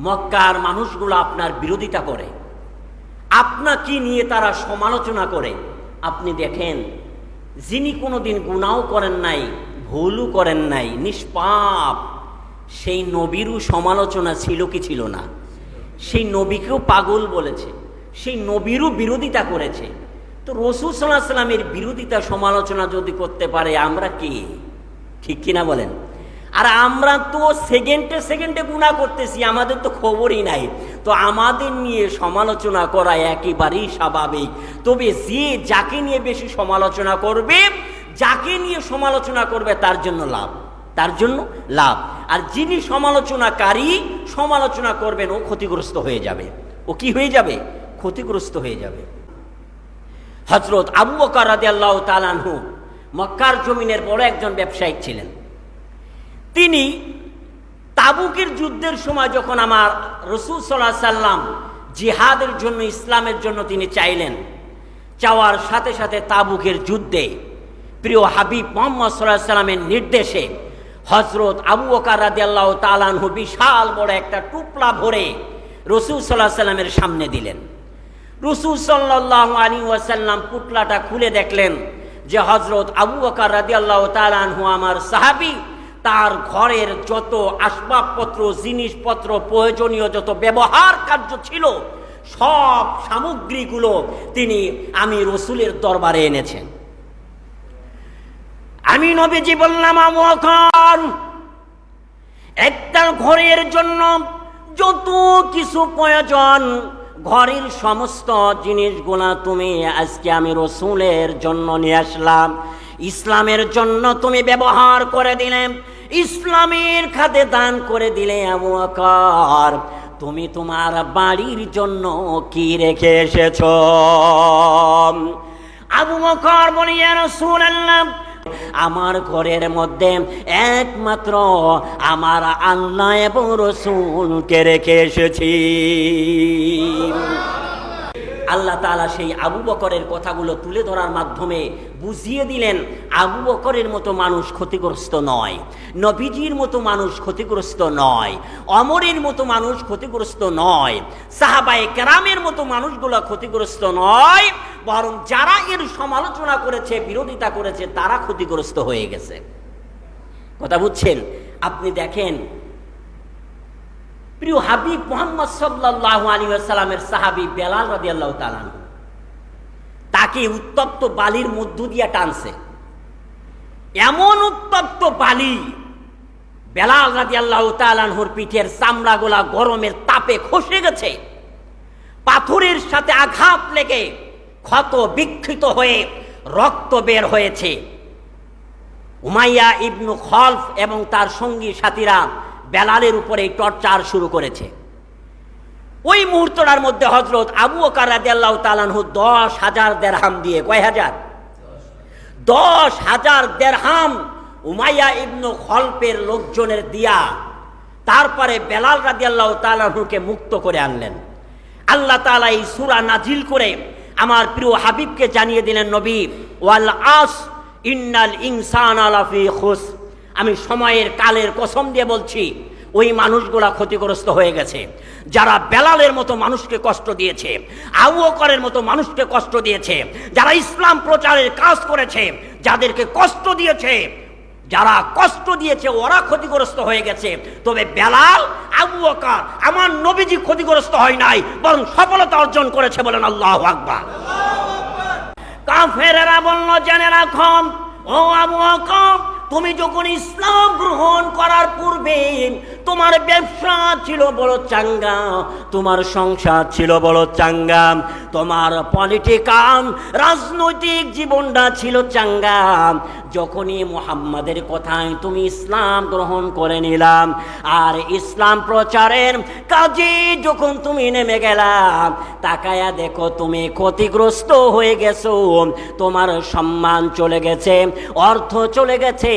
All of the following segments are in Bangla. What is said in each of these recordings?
মক্কার মানুষগুলো আপনার বিরোধিতা করে। আপনাকে নিয়ে তারা সমালোচনা করে? আপনি দেখেন, যিনি কোনোদিন গুণাও করেন নাই, ভুলও করেন নাই, নিষ্পাপ, সেই নবীরও সমালোচনা ছিল কি ছিল না? সেই নবীকেও পাগল বলেছে, সেই নবীরও বিরোধিতা করেছে। তো রসুল সাল্লাহ সাল্লামের বিরোধিতা সমালোচনা যদি করতে পারে, আমরা কি? ঠিক কিনা বলেন? আর আমরা তো সেকেন্ডে সেকেন্ডে গুণা করতেছি, আমাদের তো খবরই নাই। তো আমাদের নিয়ে সমালোচনা করা একেবারেই স্বাভাবিক। তবে যে যাকে নিয়ে বেশি সমালোচনা করবে, যাকে নিয়ে সমালোচনা করবে, তার জন্য লাভ। তার জন্য লাভ। আর যিনি সমালোচনাকারী, সমালোচনা করবেন, ও ক্ষতিগ্রস্ত হয়ে যাবে। ও কি হয়ে যাবে? ক্ষতিগ্রস্ত হয়ে যাবে। হজরত আবু বকর রাদি আল্লাহ তালানহু মক্কার জমিনের বড় একজন ব্যবসায়িক ছিলেন। তিনি তাবুকের যুদ্ধের সময় যখন আমার রসুল সাল্লাহ সাল্লাম জিহাদের জন্য, ইসলামের জন্য তিনি চাইলেন, চাওয়ার সাথে সাথে তাবুকের যুদ্ধে প্রিয় হাবিব মোহাম্মদ সাল্লাহ সাল্লামের নির্দেশে হজরত আবু বকর রাদি আল্লাহ তালানহু বিশাল বড় একটা টুপলা ভরে রসুল সাল্লাহ সাল্লামের সামনে দিলেন। রসুল সাল্লাহ আলী ওয়াসাল্লাম পুটলাটা খুলে দেখলেন যে হজরত আবু বকর রাদি আল্লাহ তালানহু আমার সাহাবি তার ঘরের যত আসবাবপত্র, জিনিসপত্র, প্রয়োজনীয় যত ব্যবহার কার্য ছিল, সব সামগ্রীগুলো তিনি আমি রসুলের দরবারে এনেছেন। আমি নবীজি বললাম একটা ঘরের জন্য যত কিছু প্রয়োজন, ঘরের সমস্ত জিনিসগুলা তুমি আজকে আমি রসুলের জন্য নিয়ে আসলাম। ইসলামের জন্য তুমি ব্যবহার করে দিলে, ইসলামের খাতে দান করে দিলে আবু তুমি তোমার বাড়ির জন্য কি রেখে এসেছ? আবু বকর বলি রসুল আল্লাহ আমার ঘরের মধ্যে একমাত্র আমার আল্লাহ এবং রসুলকে রেখে এসেছি। আল্লাহ তালা সেই আবু বকরের কথাগুলো তুলে ধরার মাধ্যমে বুঝিয়ে দিলেন, আবু বকরের মতো মানুষ ক্ষতিগ্রস্ত নয়, নবীজির মতো মানুষ ক্ষতিগ্রস্ত নয়, অমরের মতো মানুষ ক্ষতিগ্রস্ত নয়, সাহাবায়ে কেরামের মতো মানুষগুলো ক্ষতিগ্রস্ত নয়, বরং যারা এর সমালোচনা করেছে, বিরোধিতা করেছে, তারা ক্ষতিগ্রস্ত হয়ে গেছে। কথা বুঝছেন? আপনি দেখেন প্রিয় হাবিব মোহাম্মদ সাল্লাহ আলী সাল্লামের সাহাবি বেলাল রাজি আল্লাহ তালান তাকে উত্তপ্ত বালির মধ্য দিয়া টানছে। এমন উত্তপ্ত বালি বেলাল রাজি আল্লাহ তালানহুর পিঠের চামড়াগুলা গরমের তাপে খসে গেছে। পাথরের সাথে আঘাত লেগে ক্ষত বিক্ষিত হয়ে রক্ত বের হয়েছে। উমাইয়া ইবনু খলফ এবং তার সঙ্গী সাথীরা বেলালের উপরে টর্চার শুরু করেছে। ওই মুহূর্তটার মধ্যে হজরত আবু ওকার রাদিয়াল্লাহু তালানহু দশ হাজার দেড়হাম দিয়ে, কয় হাজার? দশ হাজার দেড়হাম উমাইয়া ইবনু খলপের লোকজনের দিয়া তারপরে বেলাল রাদিয়াল্লাহু তালানহুকে মুক্ত করে আনলেন। আল্লাহ তালা এই সুরা নাজিল করে আমার প্রিয় হাবিবকে জানিয়ে দিলেন, নবী, ওয়াল আস ইন্নাল ইনসান আলাফি খুস আমি সময়ের কালের কসম দিয়ে বলছি ওই মানুষগুলা ক্ষতিগ্রস্ত হয়ে গেছে। যারা বেলালের মতো মানুষকে কষ্ট দিয়েছে আউকরের মতো মানুষকে কষ্ট দিয়েছে যারা ইসলাম প্রচারের কাজ করেছে যাদেরকে কষ্ট দিয়েছে যারা কষ্ট দিয়েছে ওরা ক্ষতিগ্রস্ত হয়ে গেছে। তবে বেলাল আবু বকর আমার নবীজি ক্ষতিগ্রস্ত হয় নাই বরং সফলতা অর্জন করেছে বলেন আল্লাহ আকবার। কাফেরেরা বলল জেনে রাখো ও আবু বকর তুমি যখন ইসলাম গ্রহণ করার পূর্বে তোমার ব্যবসা ছিল বড় চাঙ্গা, তোমার সংসার ছিল বড় চাঙ্গাম তোমার পলিটিক্যাল রাজনৈতিক জীবনটা ছিল চাঙ্গা যখনই মোহাম্মদের কথায় তুমি ইসলাম গ্রহণ করে নিলাম, আর ইসলাম প্রচারের কাজে যখন তুমি নেমে গেলাম তাকায়া দেখো তুমি ক্ষতিগ্রস্ত হয়ে গেছো, তোমার সম্মান চলে গেছে, অর্থ চলে গেছে,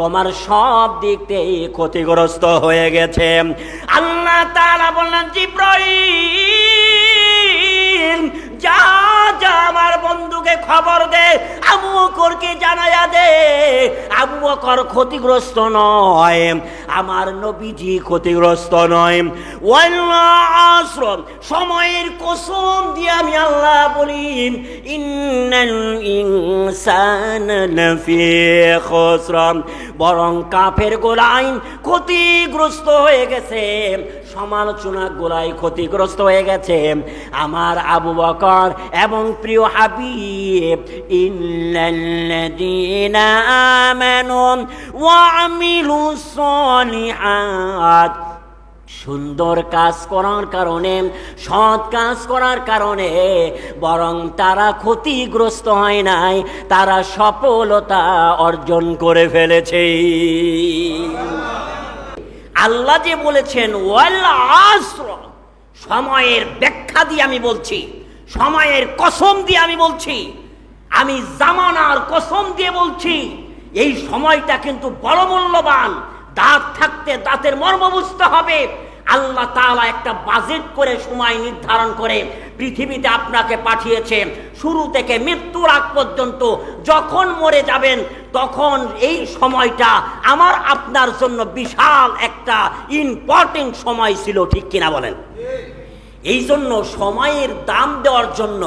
তোমার সব দিক থেকে ক্ষতিগ্রস্ত হয়ে গেছে। আল্লাহ তারা বললেন, জিব্রাইল যা যা আমার বন্ধুকে খবর দে, আবু আবু ক্ষতিগ্রস্ত আমার নবীজি ক্ষতিগ্রস্ত আশ্রম, সময়ের কসম দিয়ে আমি আল্লাহ বলি বরং কাফের গোলাই ক্ষতিগ্রস্ত হয়ে গেছে। সমালোচনা গোলাই ক্ষতিগ্রস্ত হয়ে গেছে। আমার আবু বকর এবং প্রিয় হাবিব ইল্লাল্লাযীনা আমানু ওয়া আমিলুস সলিহাত। সুন্দর কাজ করার কারণে, সৎ কাজ করার কারণে, বরং তারা ক্ষতিগ্রস্ত হয় নাই, তারা সফলতা অর্জন করে ফেলেছে। আল্লাহ যে বলেছেন, ওয়াল আসর সময়ের ব্যাখ্যা দিয়ে আমি বলছি, সময়ের কসম দিয়ে আমি বলছি, আমি জামানার কসম দিয়ে বলছি, এই সময়টা কিন্তু বড় মূল্যবান, দাঁত থাকতে দাঁতের মর্ম বুঝতে হবে। আল্লাহ তাআলা একটা বাজেট করে সময় নির্ধারণ করে, পৃথিবীতে আপনাকে পাঠিয়েছে, শুরু থেকে মৃত্যুর আগ পর্যন্ত যখন মরে যাবেন তখন এই সময়টা আমার আপনার জন্য বিশাল একটা ইম্পর্টেন্ট সময় ছিল, ঠিক কিনা বলেন? এই জন্য সময়ের দাম দেওয়ার জন্য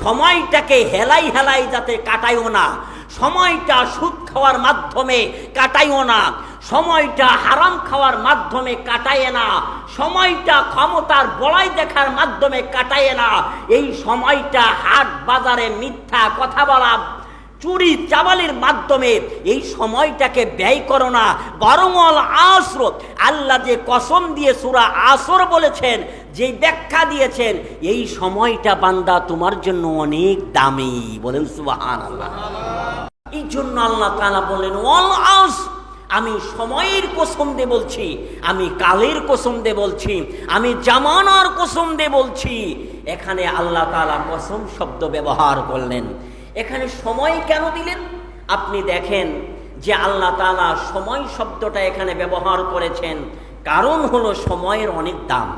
সময়টাকে হেলাই হেলাই যাতে কাটাইও না, সময়টা সুদ খাওয়ার মাধ্যমে কাটাইও না, সময়টা হারাম খাওয়ার মাধ্যমে কাটায় না, সময়টা ক্ষমতার বড়াই দেখার মাধ্যমে কাটায় না, এই সময়টা হাট বাজারে মিথ্যা কথা বলা চুরি চাবালির মাধ্যমে এই সময়টাকে ব্যয় করো না, বরং অল আসর। আল্লাহ যে কসম দিয়ে সুরা আসর বলেছেন, যে ব্যাখ্যা দিয়েছেন, এই সময়টা বান্দা তোমার জন্য অনেক দামি। বলেন সুবাহান আল্লাহ এই জন্য আল্লাহ তালা বলেন, অল আস, আমি সময়ের কসম দে বলছি, আমি কালের কসম দে বলছি, আমি জামানার কসম দে বলছি। এখানে আল্লাহ তালা কসম শব্দ ব্যবহার করলেন। এখানে সময় কেন দিলেন? আপনি দেখেন যে আল্লাহ তালা সময় শব্দটা এখানে ব্যবহার করেছেন। কারণ হলো সময়ের অনেক দাম।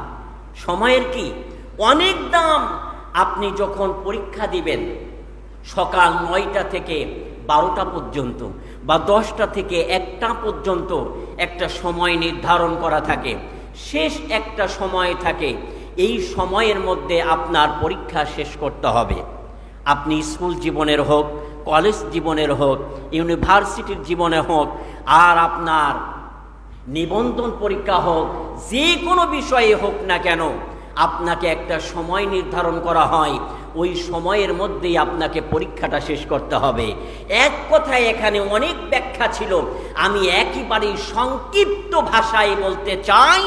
সময়ের কি? অনেক দাম আপনি যখন পরীক্ষা দিবেন, সকাল নয়টা থেকে বারোটা পর্যন্ত বা দশটা থেকে একটা পর্যন্ত একটা সময় নির্ধারণ করা থাকে। শেষ একটা সময় থাকে। এই সময়ের মধ্যে আপনার পরীক্ষা শেষ করতে হবে। আপনি স্কুল জীবনের হোক, কলেজ জীবনের হোক, ইউনিভার্সিটির জীবনে হোক, আর আপনার নিবন্ধন পরীক্ষা হোক, যে কোনো বিষয়ে হোক না কেন, আপনাকে একটা সময় নির্ধারণ করা হয়। ওই সময়ের মধ্যেই আপনাকে পরীক্ষাটা শেষ করতে হবে। এক কথায় এখানে অনেক ব্যাখ্যা ছিল। আমি একেবারেই সংক্ষিপ্ত ভাষায় বলতে চাই,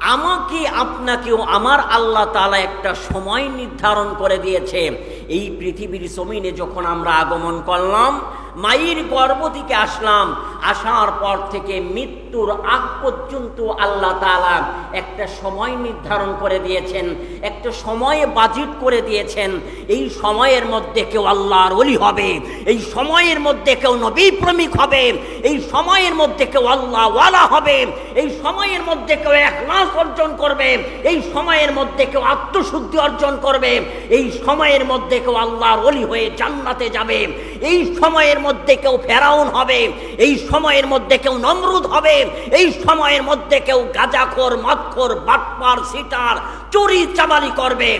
আমাকে আপনাকেও আমার আল্লাহ তালা একটা সময় নির্ধারণ করে দিয়েছে। এই পৃথিবীর জমিনে যখন আমরা আগমন করলাম মায়ের গর্ভ থেকে আসলাম আসার পর থেকে মৃত্যুর আগ পর্যন্ত আল্লাহ তাআলা একটা সময় নির্ধারণ করে দিয়েছেন, একটা সময়ে বাজিট করে দিয়েছেন। এই সময়ের মধ্যে কেউ আল্লাহর অলি হবে, এই সময়ের মধ্যে কেউ নবী প্রেমিক হবে, এই সময়ের মধ্যে কেউ আল্লাহ ওয়ালা হবে, এই সময়ের মধ্যে কেউ একলাস অর্জন করবে, এই সময়ের মধ্যে কেউ আত্মশুদ্ধি অর্জন করবে, এই সময়ের মধ্যে কেউ আল্লাহর অলি হয়ে জান্নাতে যাবে, এই সময়ের মধ্যে কেউ ফেরাউন হবে, এই সময়ের মধ্যে কেউ নমরুদ হবে এই সময়ের মধ্যে কেউ গাজাখোর, মদখোর, বাটপার, সিটার, চুরি চাবালি করবে।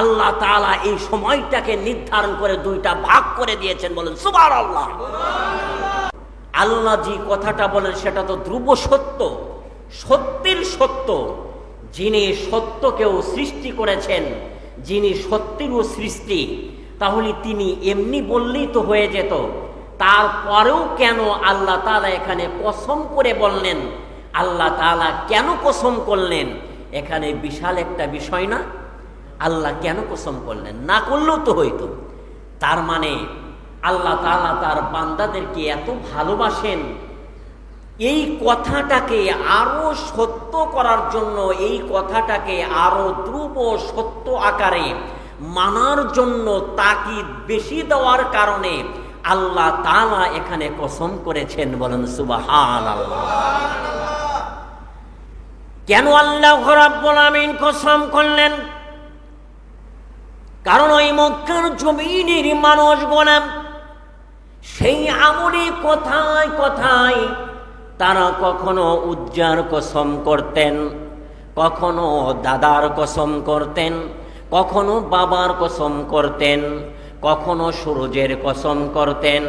আল্লাহ তাআলা এই সময়টাকে নির্ধারণ করে দুইটা ভাগ করে দিয়েছেন বলেন সুবার আল্লাহ আল্লাহ যে কথাটা বলেন সেটা তো ধ্রুব সত্য, সত্যের সত্য। যিনি সত্যকেও সৃষ্টি করেছেন, যিনি সত্যেরও সৃষ্টি, তাহলে তিনি এমনি বললেই তো হয়ে যেত। তারপরেও কেন আল্লাহ তাআলা এখানে কসম করে বললেন? আল্লাহ তাআলা কেন কসম করলেন? এখানে বিশাল একটা বিষয় না? আল্লাহ কেন কসম করলেন? না করলেও তো হইতো। তার মানে আল্লাহ তাআলা তার বান্দাদেরকে এত ভালোবাসেন। এই কথাটাকে আরও সত্য করার জন্য, এই কথাটাকে আরও ধ্রুব সত্য আকারে মানার জন্য তাকিদ বেশি দেওয়ার কারণে আল্লাহ তাআলা এখানে কসম করেছেন বলেন সুবাহান কেন আল্লাহ রাব্বুল আমিন কসম করলেন? কারণ ওই মক্কার জমিনের মানুষ গোলাম সেই আমলে কথায় কথায় তারা কখনো উজ্জার কসম করতেন, কখনো দাদার কসম করতেন, কখনো বাবার কসম করতেন। কখনো সূর্যের কসম করতেন,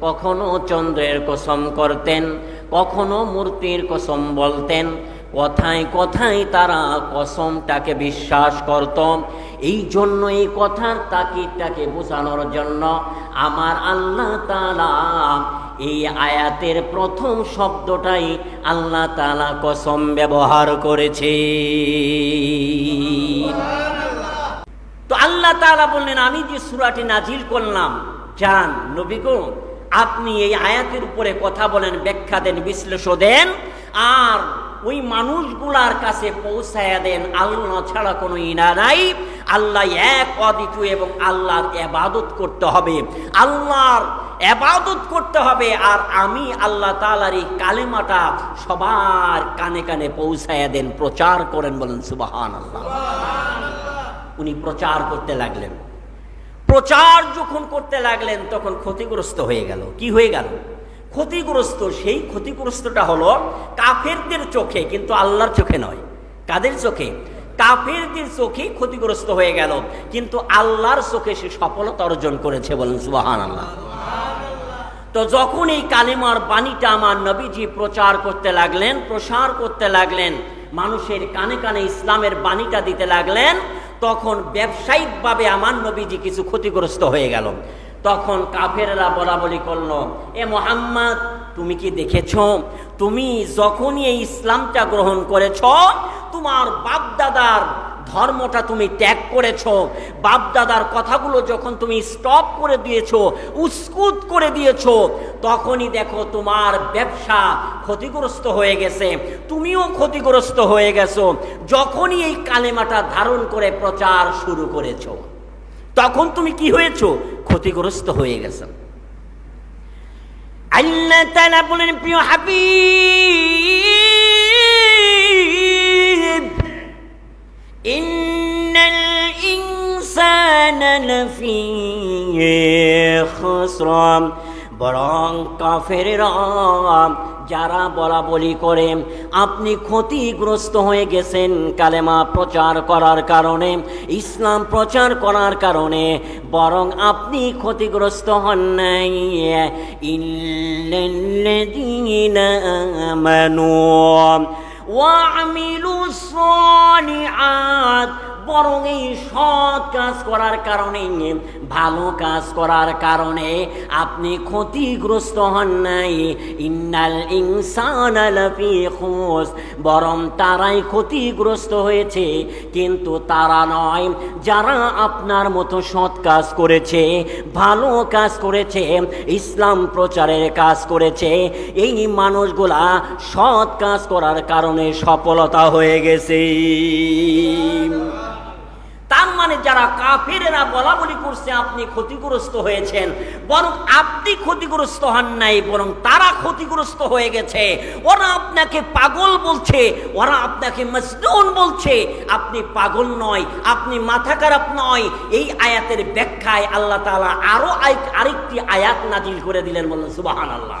কখনো চন্দ্রের কসম করতেন, কখনো মূর্তির কসম বলতেন। কথায় কথায় তারা কসমটাকে বিশ্বাস করত। এই জন্য এই কথার তাকিদটাকে বোঝানোর জন্য আমার আল্লাহ তালা এই আয়াতের প্রথম শব্দটাই আল্লাহ তালা কসম ব্যবহার করেছে। তো আল্লাহ তাআলা বললেন, আমি যে সূরাটি নাজিল করলাম যান নবীগো আপনি এই আয়াতের উপরে কথা বলেন, ব্যাখ্যা দেন বিশ্লেষ দেন, আর ওই মানুষগুলার কাছে পৌঁছায়া দেন, আল্লাহ ছাড়া কোনো ইনা নাই, আল্লাহ এক অদ্বিতীয় এবং আল্লাহর এবাদত করতে হবে। আল্লাহর এবাদত করতে হবে, আর আমি আল্লাহ তালার এই কালেমাটা সবার কানে কানে পৌঁছায়া দেন, প্রচার করেন বলেন সুবাহান আল্লাহ উনি প্রচার করতে লাগলেন। প্রচার যখন করতে লাগলেন, তখন ক্ষতিগ্রস্ত হয়ে গেল। কি হয়ে গেল? ক্ষতিগ্রস্ত, সেই ক্ষতিগ্রস্তটা হলো কাফেরদের চোখে, কিন্তু আল্লাহর চোখে নয়। কাদের চোখে? কাফেরদের চোখে ক্ষতিগ্রস্ত হয়ে গেল, কিন্তু আল্লাহর চোখে সে সফলতা অর্জন করেছে বলেন সুবাহান আল্লাহ তো যখন এই কালিমার বাণীটা আমার নবীজি প্রচার করতে লাগলেন, প্রসার করতে লাগলেন, মানুষের কানে কানে ইসলামের বাণীটা দিতে লাগলেন তখন ব্যবসায়িকভাবে আমার নবীজি কিছু ক্ষতিগ্রস্ত হয়ে গেল। তখন কাফেররা বলা বলি করল, এ মোহাম্মদ, তুমি কি দেখেছ? তুমি যখনই এই ইসলামটা গ্রহণ করেছ, তোমার বাপ দাদার ধর্মটা তুমি ত্যাগ করেছ। বাপদাদার কথাগুলো যখন তুমি স্টপ করে দিয়েছ, উস্কুত করে দিয়েছ, তখনই দেখো তোমার ব্যবসা ক্ষতিগ্রস্ত হয়ে গেছে। তুমিও ক্ষতিগ্রস্ত হয়ে গেছো। যখনই এই কালেমাটা ধারণ করে প্রচার শুরু করেছ, তখন তুমি কি হয়েছো? ক্ষতিগ্রস্ত হয়ে গেছো। আল্লাহ তালা বলেন প্রিয় হাবি ইন্নাল ইনসানা লাফি খসরাম বরং কাফেররা যারা বলা বলি করে, আপনি ক্ষতিগ্রস্ত হয়ে গেছেন কালেমা প্রচার করার কারণে, ইসলাম প্রচার করার কারণে, বরং আপনি ক্ষতিগ্রস্ত হন নাই। ইল্লাল্লাযীনা সলিহাত বরং এই সৎ কাজ করার কারণে, ভালো কাজ করার কারণে আপনি ক্ষতিগ্রস্ত হন নাই। ইন্নাল ইনসান বরং তারাই ক্ষতিগ্রস্ত হয়েছে, কিন্তু তারা নয়, যারা আপনার মতো সৎ কাজ করেছে, ভালো কাজ করেছে, ইসলাম প্রচারের কাজ করেছে, এই মানুষগুলা সৎ কাজ করার কারণে সফলতা হয়ে গেছে। মানে যারা কাফেরেরা বলা বলি করছে, আপনি ক্ষতিগ্রস্ত হয়েছেন। বরং আপনি ক্ষতিগ্রস্ত হন নাই, বরং তারা ক্ষতিগ্রস্ত হয়ে গেছে। ওরা আপনাকে পাগল বলছে, ওরা আপনাকে মজনুন বলছে, আপনি পাগল নয়, আপনি মাথা খারাপ নয়। এই আয়াতের ব্যাখ্যায় আল্লাহ তাআলা আরও আরেকটি আয়াত নাজিল করে দিলেন, বললেন সুবাহান আল্লাহ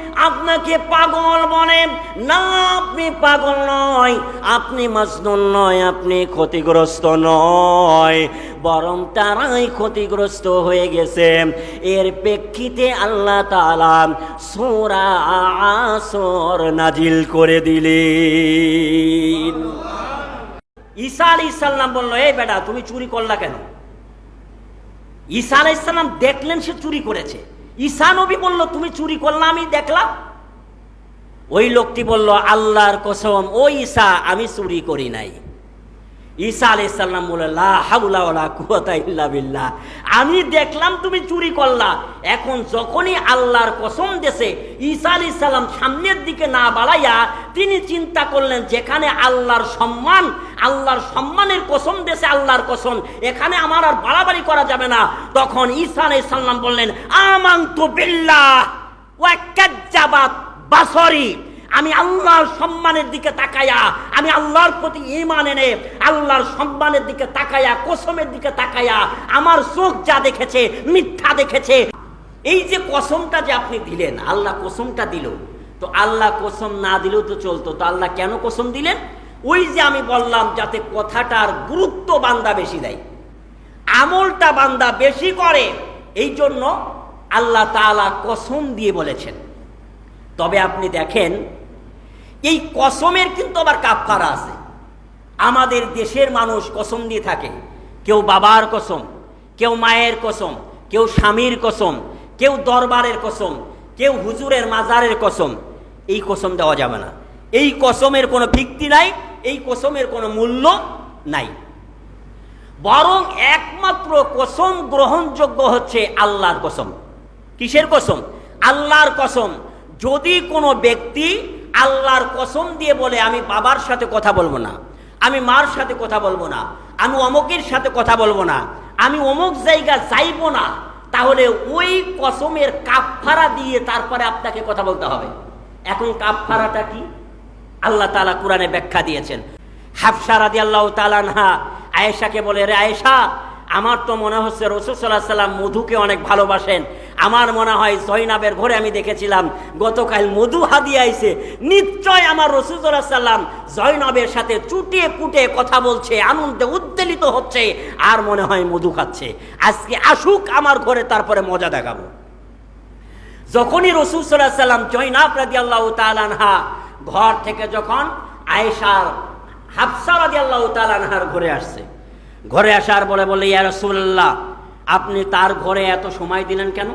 আপনাকে পাগল বলে। না, আপনি পাগল নয়, আপনি মাজনুন নয়, আপনি ক্ষতিগ্রস্ত নয়। বরং তারাই ক্ষতিগ্রস্ত হয়ে গেছে। এর প্রেক্ষিতে আল্লাহ তাআলা সূরা আসর নাজিল করে দিলেন। ঈসা আলাইহিস সালাম বলল, এই বেটা, তুমি চুরি করলা কেন? ঈসা আলাইসাল্লাম দেখলেন সে চুরি করেছে। ঈসা নবী বলল, তুমি চুরি করলা, আমি দেখলাম। ওই লোকটি বলল, আল্লাহর কসম, ও ঈশা আমি চুরি করি নাই। ঈসা আলাইসাল্লাম বলে, লা হাউলা ইল্লা বিল্লাহ। আমি দেখলাম তুমি চুরি করলা। এখন যখনই আল্লাহর কসম দেশে ঈসা আলাইহিস সালাম সামনের দিকে না বাড়াইয়া তিনি চিন্তা করলেন, যেখানে আল্লাহর সম্মান, আল্লাহর সম্মানের কসম দেশে আল্লাহর কসম, এখানে আমার আর বাড়াবাড়ি করা যাবে না। তখন ঈসা আলাইহিস সালাম বললেন, আমান্তু বিল্লাহ ওয়া কাজ্জাবাত বাসরি। আমি আল্লাহর সম্মানের দিকে তাকায়া, আমি আল্লাহর প্রতি ইমান এনে আল্লাহর সম্মানের দিকে তাকায়া, কসমের দিকে তাকায়া, আমার চোখ যা দেখেছে, মিথ্যা দেখেছে, এই যে কসমটা যে আপনি দিলেন, আল্লাহ কসমটা দিল। তো আল্লাহ কসম না দিলেও তো চলতো, তো আল্লাহ কেন কসম দিলেন? ওই যে আমি বললাম, যাতে কথাটার গুরুত্ব বান্দা বেশি দেয়। আমলটা বান্দা বেশি করে এই জন্য আল্লাহ তাআলা কসম দিয়ে বলেছেন। তবে আপনি দেখেন এই কসমের কিন্তু আবার কাফারা আছে। আমাদের দেশের মানুষ কসম দিয়ে থাকে। কেউ বাবার কসম, কেউ মায়ের কসম, কেউ স্বামীর কসম, কেউ দরবারের কসম, কেউ হুজুরের মাজারের কসম। এই কসম দেওয়া যাবে না। এই কসমের কোনো ভিত্তি নাই, এই কসমের কোনো মূল্য নাই। বরং একমাত্র কসম গ্রহণযোগ্য হচ্ছে আল্লাহর কসম। কিসের কসম? আল্লাহর কসম। যদি কোনো ব্যক্তি আল্লাহর কসম দিয়ে বলে, আমি বাবার সাথে কথা বলব না, আমি মার সাথে কথা বলব না, আমি অমুকের সাথে কথা বলব না, আমি অমুক জায়গা যাইবো না, তাহলে ওই কসমের কাপফারা দিয়ে তারপরে আপনাকে কথা বলতে হবে। এখন কাপফারাটা কি? আল্লাহ তালা কোরআনে ব্যাখ্যা দিয়েছেন। হাফসা রাদি আল্লাহ তালানহা আয়েশাকে বলে, রে আয়েশা, আমার তো মনে হচ্ছে রসুল সাল্লাহ সাল্লাম মধুকে অনেক ভালোবাসেন আমার মনে হয় জৈনাবের ঘরে আমি দেখেছিলাম, গতকাল মধু হাদিয়ে আইছে। নিশ্চয় আমার রসুল সাল্লাম জৈনবের সাথে চুটিয়ে পুটে কথা বলছে, আনন্দে উদ্বেলিত হচ্ছে, আর মনে হয় মধু খাচ্ছে। আজকে আসুক আমার ঘরে, তারপরে মজা দেখাবো। যখনই রসুল সাল্লাহ সাল্লাম জৈনাব রাদি আল্লাহ তালানহা ঘর থেকে যখন আয়েশার, হাফসা রাদি আল্লাহ তালানহার ঘরে আসছে, ঘরে আসার বলে বলে, ইয়া রসুল্লাহ আপনি তার ঘরে এত সময় দিলেন কেন?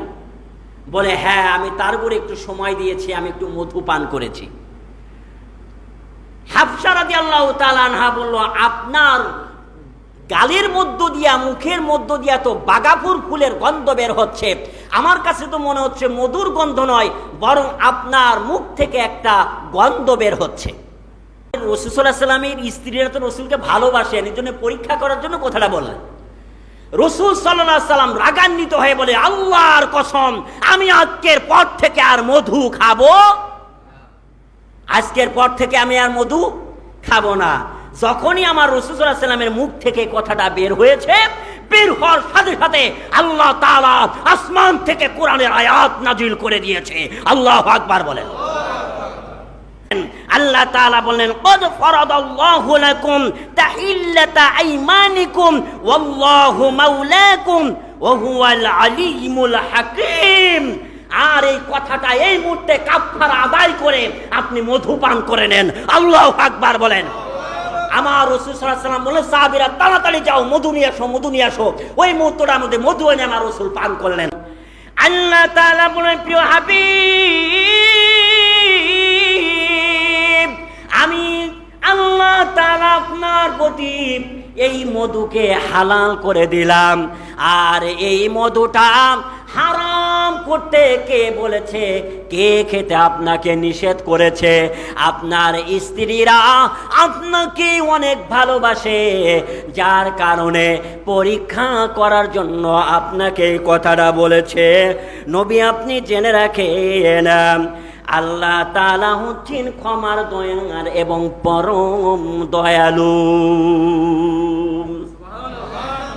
বলে হ্যাঁ আমি তার ঘরে একটু সময় দিয়েছি, আমি একটু মধু পান করেছি। হাফসা রাদি আল্লাহ তালানহা বলল, আপনার গালের মধ্য দিয়া, মুখের মধ্য দিয়া তো বাগাপুর ফুলের গন্ধ বের হচ্ছে। আমার কাছে তো মনে হচ্ছে মধুর গন্ধ নয়, বরং আপনার মুখ থেকে একটা গন্ধ বের হচ্ছে। রসুল্লাহ সাল্লামের স্ত্রীরা তো রসুলকে ভালোবাসেন এই জন্য পরীক্ষা করার জন্য কথাটা বললেন। রসুল সাল্লাম রাগান্বিত হয়ে বলে, আল্লাহর কসম, আমি আজকের পর থেকে আর মধু খাব। আজকের পর থেকে আমি আর মধু খাব না। যখনই আমার রসুল্লাহ সাল্লামের মুখ থেকে কথাটা বের হয়েছে, বের হওয়ার সাথে সাথে আল্লাহ তাআলা আসমান থেকে কোরআনের আয়াত নাজিল করে দিয়েছে। আল্লাহ আকবার বলেন। আল্লাহ কদ তাহিল্লাতা আইমানিকুম আলিমুল আর এই কথাটা এই মুহূর্তে কাফারা আদায় করে আপনি মধু পান করে নেন। আল্লাহ আকবার বলেন। আমার রসুল সাল্লাম বলে সাহাবিরা, তাড়াতাড়ি যাও, মধু নিয়ে আসো, মধু নিয়ে আসো। ওই মুহূর্তটার মধ্যে মধু এনে আমার রসুল পান করলেন। আল্লাহ তাআলা বলেন, প্রিয় হাবিব আল্লাহ তাআলা আপনার প্রতি এই মধুকে হালাল করে দিলাম। আর এই মধুটা হারাম করতে কে বলেছে? কে খেতে আপনাকে নিষেধ করেছে? আপনার স্ত্রীরা আপনাকে অনেক ভালোবাসে, যার কারণে পরীক্ষা করার জন্য আপনাকে এই কথাটা বলেছে। নবী আপনি জেনে রাখেন আল্লাহ তালা হচ্ছেন ক্ষমার দয়ার এবং পরম দয়ালু।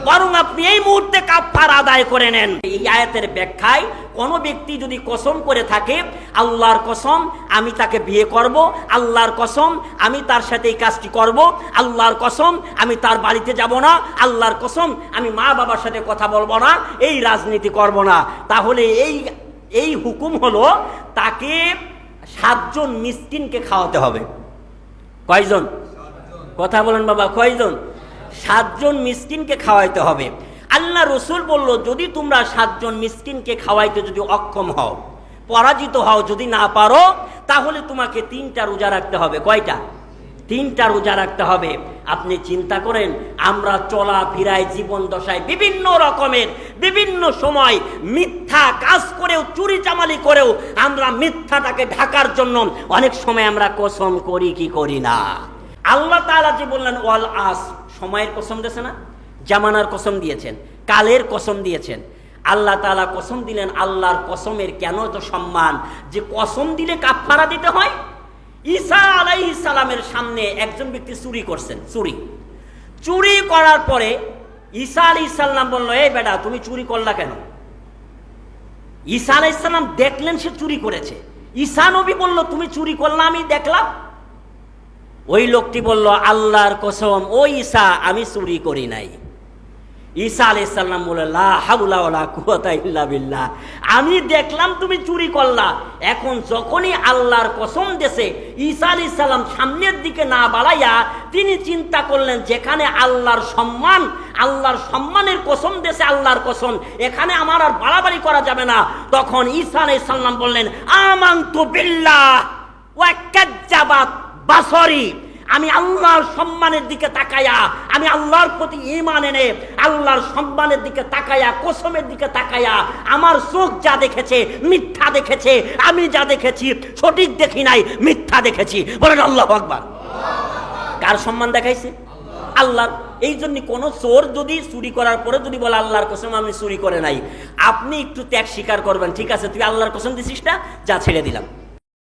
বরং আপনি এই মুহূর্তে কাফার আদায় করে নেন। এই আয়াতের ব্যাখ্যায় কোনো ব্যক্তি যদি কসম করে থাকে, আল্লাহর কসম, আমি তাকে বিয়ে করব, আল্লাহর কসম, আমি তার সাথে এই কাজটি করব, আল্লাহর কসম, আমি তার বাড়িতে যাব না, আল্লাহর কসম, আমি মা বাবার সাথে কথা বলব না, এই রাজনীতি করব না। তাহলে এই এই হুকুম হলো তাকে সাতজন মিসকিনকে খাওয়াতে হবে। কয়জন? কথা বলেন বাবা, কয়জন? সাতজন মিসকিনকে খাওয়াইতে হবে। আল্লাহ রসুল বলল, যদি তোমরা সাতজন মিসকিনকে খাওয়াইতে যদি অক্ষম হও, পরাজিত হও যদি না পারো, তাহলে তোমাকে তিনটা রোজা রাখতে হবে। কয়টা? তিনটা রোজা রাখতে হবে। আপনি চিন্তা করেন, আমরা চলা ফিরায় জীবন দশায় বিভিন্ন রকমের, বিভিন্ন সময় মিথ্যা কাজ করেও, চুরি চামালি করেও আমরা মিথ্যাটাকে ঢাকার জন্য অনেক সময় আমরা কসম করি কি করি না। আল্লাহ তাআলা যে বললেন, ওয়াল আস, সময়ের কসম দিয়েছে না? জামানার কসম দিয়েছেন, কালের কসম দিয়েছেন। আল্লাহ তাআলা কসম দিলেন, আল্লাহর কসমের কেন তো সম্মান? যে কসম দিলে কাফারা দিতে হয়? ঈসা আলাইহিস সালামের সামনে একজন ব্যক্তি চুরি করছেন, চুরি। চুরি করার পরে ঈসা আলাইহিস সালাম বলল, এই বেটা, তুমি চুরি করলা কেন? ঈসা আলাইহিস সালাম দেখলেন সে চুরি করেছে। ঈসা নবী বলল, তুমি চুরি করলা, আমি দেখলাম। ওই লোকটি বলল, আল্লাহর কসম, ও ঈসা, আমি চুরি করি নাই। ঈসা আলাইসাল্লাম বলে, লা হাউলা ওয়ালা কুওয়াতা বিল্লাহ। আমি দেখলাম তুমি চুরি করলা। এখন যখনই আল্লাহর কসম দেশে ঈসা আলাইহিস সালাম সামনের দিকে না বাড়াইয়া তিনি চিন্তা করলেন, যেখানে আল্লাহর সম্মান, আল্লাহর সম্মানের কসম দেশে আল্লাহর কসম, এখানে আমার আর বাড়াবাড়ি করা যাবে না। তখন ঈসা আলাইহিস সালাম বললেন, আমান্তু বিল্লাহ ওয়া কাজ্জাবাত বাসরি। আমি আল্লাহর সম্মানের দিকে তাকায়া, আমি আল্লাহর প্রতি ইমান এনে আল্লাহর সম্মানের দিকে তাকায়া, কোসমের দিকে তাকায়া, আমার চোখ যা দেখেছে, মিথ্যা দেখেছে, আমি যা দেখেছি, সঠিক দেখি নাই, মিথ্যা দেখেছি। বলেন আল্লাহ আকবার। কার সম্মান দেখাইছে? আল্লাহর। এই জন্য কোন চোর যদি চুরি করার পরে যদি বলে আল্লাহর কসম আমি চুরি করে নাই, আপনি একটু ত্যাগ স্বীকার করবেন, ঠিক আছে? তুই আল্লাহর কসম দিছিস না? যা ছেড়ে দিলাম।